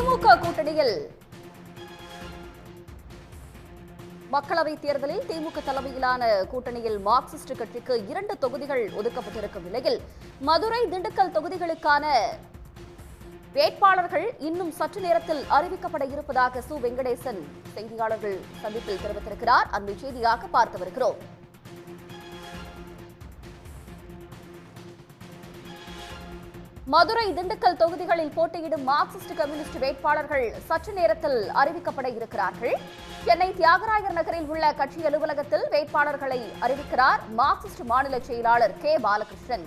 திமுக கூட்டணியில் மக்களவைத் தேர்தலில் திமுக தலைமையிலான கூட்டணியில் மார்க்சிஸ்ட் கட்சிக்கு இரண்டு தொகுதிகள் ஒதுக்கப்பட்டிருக்கும் நிலையில் மதுரை திண்டுக்கல் தொகுதிகளுக்கான வேட்பாளர்கள் இன்னும் சற்று நேரத்தில் அறிவிக்கப்பட இருப்பதாக சு. வெங்கடேசன் செய்தியாளர்கள் சந்திப்பில் தெரிவித்திருக்கிறார். அந்த செய்தியாக பார்த்து வருகிறோம். மதுரை திண்டுக்கல் தொகுதிகளில் போட்டியிடும் மார்க்சிஸ்ட் கம்யூனிஸ்ட் வேட்பாளர்கள் சற்று நேரத்தில் அறிவிக்கப்பட இருக்கிறார்கள். சென்னை தியாகராயர் நகரில் உள்ள கட்சி அலுவலகத்தில் வேட்பாளர்களை அறிவிக்கிறார் மார்க்சிஸ்ட் மாநில செயலாளர் கே. பாலகிருஷ்ணன்.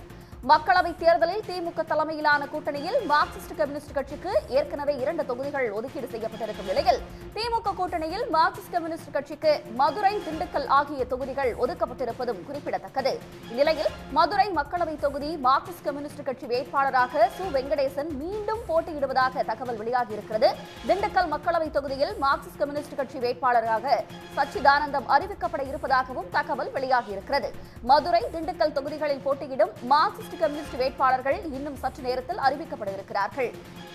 மக்களவைத் தேர்தலில் திமுக தலைமையிலான கூட்டணியில் மார்க்சிஸ்ட் கம்யூனிஸ்ட் கட்சிக்கு ஏற்கனவே இரண்டு தொகுதிகள் ஒதுக்கீடு செய்யப்பட்டிருக்கும் நிலையில் திமுக கூட்டணியில் மார்க்சிஸ்ட் கம்யூனிஸ்ட் கட்சிக்கு மதுரை திண்டுக்கல் ஆகிய தொகுதிகள் ஒதுக்கப்பட்டிருப்பதும் குறிப்பிடத்தக்கது. இந்நிலையில் மதுரை மக்களவை தொகுதி மார்க்சிஸ்ட் கம்யூனிஸ்ட் கட்சி வேட்பாளராக சு. வெங்கடேசன் மீண்டும் போட்டியிடுவதாக தகவல் வெளியாகியிருக்கிறது. திண்டுக்கல் மக்களவை தொகுதியில் மார்க்சிஸ்ட் கம்யூனிஸ்ட் கட்சி வேட்பாளராக சச்சிதானந்தம் அறிவிக்கப்பட இருப்பதாகவும் தகவல் வெளியாகியிருக்கிறது. மதுரை திண்டுக்கல் தொகுதிகளில் போட்டியிடும் மார்க்சிஸ்ட் கம்யூனிஸ்ட் வேட்பாளர்கள் இன்னும் சற்று நேரத்தில் அறிவிக்கப்பட இருக்கிறார்கள்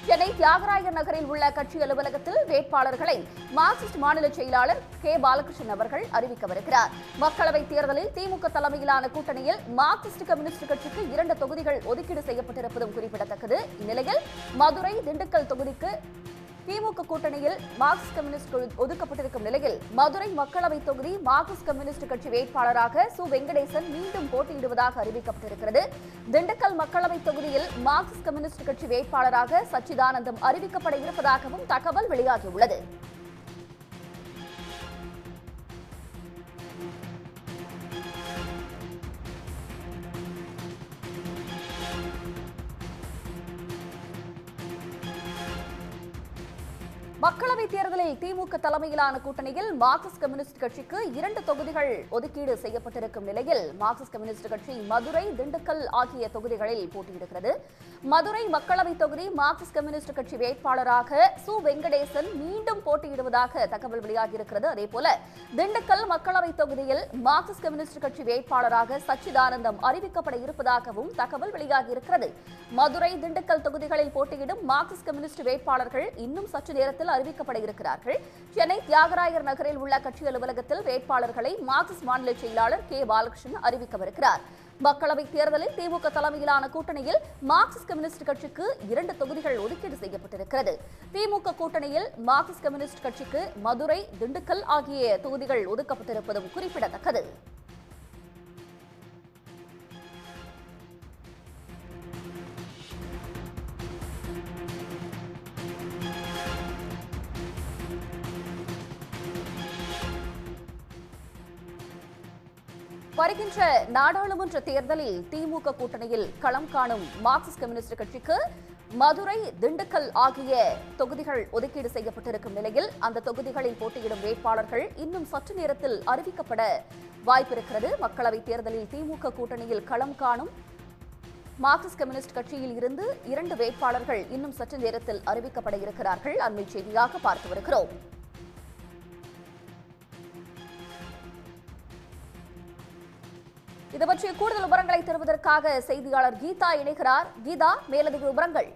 சென்னை தியாகராய நகரில் உள்ள கட்சி அலுவலகத்தில் வேட்பாளர்களை மார்க்சிஸ்ட் மாநில செயலாளர் கே. பாலகிருஷ்ணன் அவர்கள் அறிவிக்கவிருக்கிறார். மக்களவைத் தேர்தலில் திமுக தலைமையிலான கூட்டணியில் மார்க்சிஸ்ட் கம்யூனிஸ்ட் கட்சிக்கு இரண்டு தொகுதிகள் ஒதுக்கீடு செய்யப்பட்டிருப்பதும் குறிப்பிடத்தக்கது. இந்நிலையில் மதுரை திண்டுக்கல் தொகுதிக்கு திமுக கூட்டணியில் மார்க்சிஸ்ட் கம்யூனிஸ்ட் ஒதுக்கப்பட்டிருக்கும் நிலையில் மதுரை மக்களவைத் தொகுதி மார்க்சிஸ்ட் கம்யூனிஸ்ட் கட்சி வேட்பாளராக சு. வெங்கடேசன் மீண்டும் போட்டியிடுவதாக அறிவிக்கப்பட்டிருக்கிறது. திண்டுக்கல் மக்களவைத் தொகுதியில் மார்க்சிஸ்ட் கம்யூனிஸ்ட் கட்சி வேட்பாளராக சச்சிதானந்தம் அறிவிக்கப்பட இருப்பதாகவும் தகவல் வெளியாகியுள்ளது. மக்களவைத் தேர்தலில் திமுக தலைமையிலான கூட்டணியில் மார்க்சிஸ்ட் கம்யூனிஸ்ட் கட்சிக்கு இரண்டு தொகுதிகள் ஒதுக்கீடு செய்யப்பட்டிருக்கும் நிலையில் மார்க்சிஸ்ட் கம்யூனிஸ்ட் கட்சி மதுரை திண்டுக்கல் ஆகிய தொகுதிகளில் போட்டியிடுகிறது. மதுரை மக்களவைத் தொகுதி மார்க்சிஸ்ட் கம்யூனிஸ்ட் கட்சி வேட்பாளராக சு. வெங்கடேசன் மீண்டும் போட்டியிடுவதாக தகவல் வெளியாகியிருக்கிறது. அதேபோல திண்டுக்கல் மக்களவைத் தொகுதியில் மார்க்சிஸ்ட் கம்யூனிஸ்ட் கட்சி வேட்பாளராக சச்சிதானந்தம் அறிவிக்கப்பட இருப்பதாகவும் தகவல் வெளியாகியிருக்கிறது. மதுரை திண்டுக்கல் தொகுதிகளில் போட்டியிடும் மார்க்சிஸ்ட் கம்யூனிஸ்ட் வேட்பாளர்கள் இன்னும் சற்று நேரத்தில் அறிவிக்கப்பட இருக்கிறார்கள் சென்னை தியாகராயர் நகரில் உள்ள கட்சி அலுவலகத்தில் வேட்பாளர்களை மார்க்சிஸ்ட் மாநில செயலாளர் கே. பாலகிருஷ்ணன் அறிவிக்கவிருக்கிறார். மக்களவைத் தேர்தலில் திமுக தலைமையிலான கூட்டணியில் மார்க்சிஸ்ட் கம்யூனிஸ்ட் கட்சிக்கு இரண்டு தொகுதிகள் ஒதுக்கீடு செய்யப்பட்டிருக்கிறது. திமுக கூட்டணியில் மார்க்சிஸ்ட் கம்யூனிஸ்ட் கட்சிக்கு மதுரை திண்டுக்கல் ஆகிய தொகுதிகள் ஒதுக்கப்பட்டிருப்பதும் குறிப்பிடத்தக்கது. வருகின்ற நாடாளுமன்ற தேர்தலில் திமுக கூட்டணியில் களம் காணும் மார்க்சிஸ்ட் கம்யூனிஸ்ட் கட்சிக்கு மதுரை திண்டுக்கல் ஆகிய தொகுதிகள் ஒதுக்கீடு செய்யப்பட்டிருக்கும் நிலையில் அந்த தொகுதிகளில் போட்டியிடும் வேட்பாளர்கள் இன்னும் சற்று நேரத்தில் அறிவிக்கப்பட வாய்ப்பிருக்கிறது. மக்களவைத் தேர்தலில் திமுக கூட்டணியில் களம் காணும் மார்க்சிஸ்ட் கம்யூனிஸ்ட் கட்சியில் இருந்து இரண்டு வேட்பாளர்கள் இன்னும் சற்று நேரத்தில் அறிவிக்கப்பட இருக்கிறார்கள். அண்மை செய்தியாக பார்த்து வருகிறோம். இது பற்றிய கூடுதல் விவரங்களை தருவதற்காக செய்தியாளர் கீதா இணைகிறார். கீதா மேலதிக விவரங்கள்.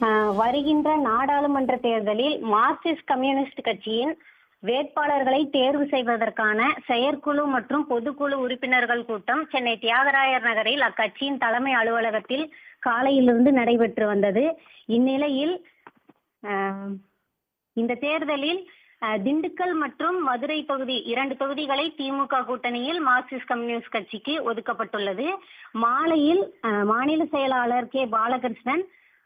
ஆஹ் வருகின்ற நாடாளுமன்ற தேர்தலில் மார்க்சிஸ்ட் கம்யூனிஸ்ட் கட்சியின் வேட்பாளர்களை தேர்வு செய்வதற்கான செயற்குழு மற்றும் பொதுக்குழு உறுப்பினர்கள் கூட்டம் சென்னை தியாகராயர் நகரில் அக்கட்சியின் தலைமை அலுவலகத்தில் காலையிலிருந்து நடைபெற்று வந்தது. இந்நிலையில் ஆஹ் இந்த தேர்தலில் திண்டுக்கல் மற்றும் மதுரை தொகுதி இரண்டு தொகுதிகளை திமுக கூட்டணியில் மார்க்சிஸ்ட் கம்யூனிஸ்ட் கட்சிக்கு ஒதுக்கப்பட்டுள்ளது. மாலையில் மாநில செயலாளர் கே. பாலகிருஷ்ணன்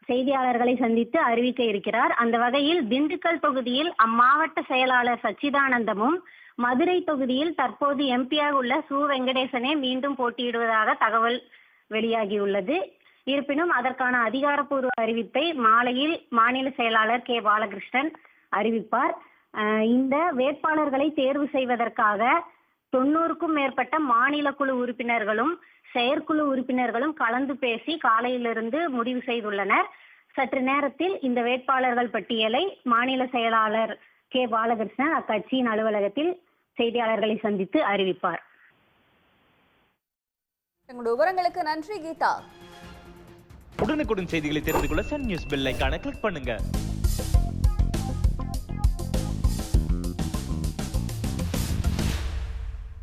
செய்தியாளர்களை சந்தித்து அறிவிக்க இருக்கிறார். அந்த வகையில் திண்டுக்கல் தொகுதியில் அம்மாவட்ட செயலாளர் சச்சிதானந்தமும் மதுரை தொகுதியில் தற்போது எம்பியாக உள்ள சு. வெங்கடேசனே மீண்டும் போட்டியிடுவதாக தகவல் வெளியாகியுள்ளது. இருப்பினும் அதற்கான அதிகாரப்பூர்வ அறிவிப்பை மாலையில் மாநில செயலாளர் கே. பாலகிருஷ்ணன் அறிவிப்பார். இந்த வேட்பாளர்களை தேர்வு செய்வதற்காக தொண்ணூறுக்கும் மேற்பட்ட மாநில குழு உறுப்பினர்களும் செயற்குழு உறுப்பினர்களும் கலந்து பேசி காலையிலிருந்து முடிவு செய்துள்ளனர். சற்று நேரத்தில் இந்த வேட்பாளர்கள் பட்டியலை மாநில செயலாளர் கே. பாலகிருஷ்ணன் அக்கட்சியின் அலுவலகத்தில் செய்தியாளர்களை சந்தித்து அறிவிப்பார். விவரங்களுக்கு நன்றி கீதா. உடனுக்குடன் செய்திகளை தெரிந்து கொள்ள சன் நியூஸ் பெல் ஐகானை கிளிக் பண்ணுங்க.